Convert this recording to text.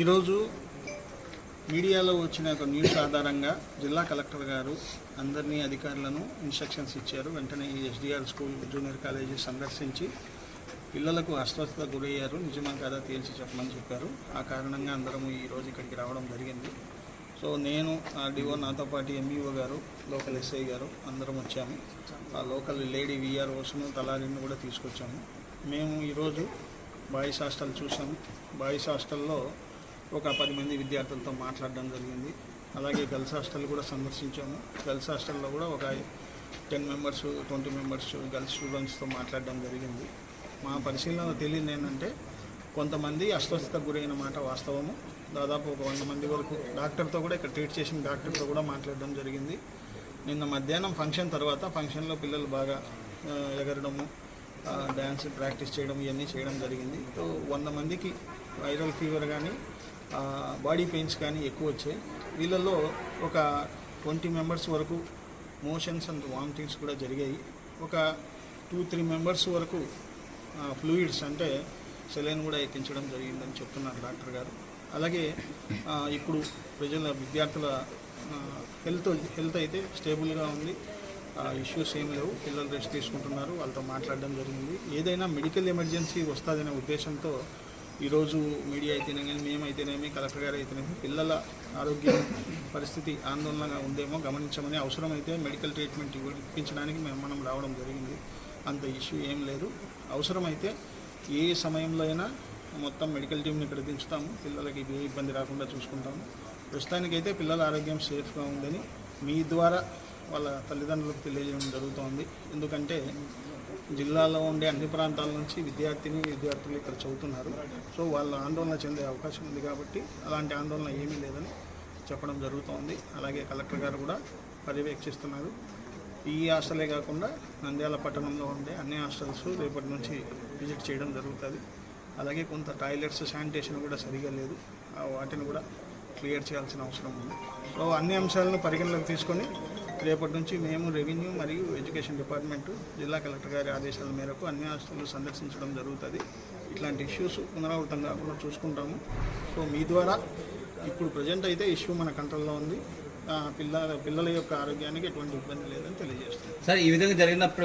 ఈరోజు మీడియాలో వచ్చిన ఒక న్యూస్ ఆధారంగా జిల్లా కలెక్టర్ గారు అందరినీ అధికారులను ఇన్స్ట్రక్షన్స్ ఇచ్చారు. వెంటనే ఈ ఎస్డిఆర్ స్కూల్ జూనియర్ కాలేజీ సందర్శించి పిల్లలకు అస్వస్థత గురయ్యారు. నిజమా కాదా తేల్చి చెప్పమని చెప్పారు. ఆ కారణంగా అందరం ఈ రోజు ఇక్కడికి రావడం జరిగింది. సో నేను ఆర్డీఓ నాతో పాటు ఎంఈఓ గారు లోకల్ ఎస్ఐ గారు అందరం వచ్చాము. ఆ లోకల్ లేడీ విఆర్ఓస్ను తలారిని కూడా తీసుకొచ్చాము. మేము ఈరోజు బాయ్స్ హాస్టల్ చూసాం బాయ్స్ హాస్టల్లో ఒక పది మంది విద్యార్థులతో మాట్లాడడం జరిగింది. అలాగే గర్ల్స్ హాస్టల్ కూడా సందర్శించాము. గర్ల్స్ హాస్టల్లో కూడా ఒక ten members twenty members girls స్టూడెంట్స్తో మాట్లాడడం జరిగింది. మా పరిశీలన తెలియదు ఏంటంటే కొంతమంది అస్వస్థతకు గురైన మాట వాస్తవము. దాదాపు ఒక వంద మంది వరకు డాక్టర్తో కూడా ఇక్కడ ట్రీట్ చేసిన డాక్టర్తో కూడా మాట్లాడడం జరిగింది. నిన్న మధ్యాహ్నం ఫంక్షన్ తర్వాత ఫంక్షన్లో పిల్లలు బాగా ఎగరడము. డ్యాన్స్ ప్రాక్టీస్ చేయడం ఇవన్నీ చేయడం జరిగింది. సో వంద మందికి వైరల్ ఫీవర్ కానీ బాడీ పెయిన్స్ కానీ ఎక్కువ వచ్చాయి. వీళ్ళల్లో ఒక ట్వంటీ మెంబర్స్ వరకు మోషన్స్ అండ్ వామిటింగ్స్ కూడా జరిగాయి. ఒక టూ త్రీ మెంబర్స్ వరకు ఫ్లూయిడ్స్ అంటే సెలైన్ కూడా ఎక్కించడం జరిగిందని చెప్తున్నారు డాక్టర్ గారు. అలాగే ఇప్పుడు ప్రజల విద్యార్థుల హెల్త్ హెల్త్ అయితే స్టేబుల్గా ఉంది. ఇష్యూస్ ఏం లేవు. పిల్లలు రెస్ట్ తీసుకుంటున్నారు. వాళ్ళతో మాట్లాడడం జరిగింది. ఏదైనా మెడికల్ ఎమర్జెన్సీ వస్తుందనే ఉద్దేశంతో ఈరోజు మీడియా అయితేనేమి మేమైతేనేమి కలెక్టర్ గారు అయితేనేమి పిల్లల ఆరోగ్య పరిస్థితి ఆందోళనగా ఉందేమో గమనించమని అవసరమైతే మెడికల్ ట్రీట్మెంట్ ఇప్పించడానికి మేము మనం రావడం జరిగింది. అంత ఇష్యూ ఏం లేదు. అవసరమైతే ఏ సమయంలో అయినా మొత్తం మెడికల్ టీంని ఇక్కడ దించుతాము. పిల్లలకి ఏ ఇబ్బంది రాకుండా చూసుకుంటాము. ప్రస్తుతానికైతే పిల్లల ఆరోగ్యం సేఫ్గా ఉందని మీ ద్వారా వాళ్ళ తల్లిదండ్రులకు తెలియజేయడం జరుగుతోంది. ఎందుకంటే జిల్లాలో ఉండే అన్ని ప్రాంతాల నుంచి విద్యార్థిని విద్యార్థులు ఇక్కడ చదువుతున్నారు. సో వాళ్ళ ఆందోళన చెందే అవకాశం ఉంది కాబట్టి అలాంటి ఆందోళన ఏమీ లేదని చెప్పడం జరుగుతోంది. అలాగే కలెక్టర్ గారు కూడా పర్యవేక్షిస్తున్నారు. ఈ హాస్టలే కాకుండా నంద్యాల పట్టణంలో ఉండే అన్ని హాస్టల్స్ రేపటి నుంచి విజిట్ చేయడం జరుగుతుంది. అలాగే కొంత టాయిలెట్స్ శానిటేషన్ కూడా సరిగా లేదు. వాటిని కూడా క్లియర్ చేయాల్సిన అవసరం ఉంది. సో అన్ని అంశాలను పరిగణలోకి తీసుకొని రేపటి నుంచి మేము రెవెన్యూ మరియు ఎడ్యుకేషన్ డిపార్ట్మెంటు జిల్లా కలెక్టర్ గారి ఆదేశాల మేరకు అన్ని ఆస్తులు సందర్శించడం జరుగుతుంది. ఇట్లాంటి ఇష్యూస్ పునరావృతం కాకుండా చూసుకుంటాము. సో మీ ద్వారా ఇప్పుడు ప్రజెంట్ అయితే ఇష్యూ మన కంట్రోల్లో ఉంది. పిల్లల పిల్ల పిల్లల యొక్క ఆరోగ్యానికి ఎటువంటి ఇబ్బంది లేదని తెలియజేస్తుంది సార్ ఈ విధంగా జరిగినప్పుడు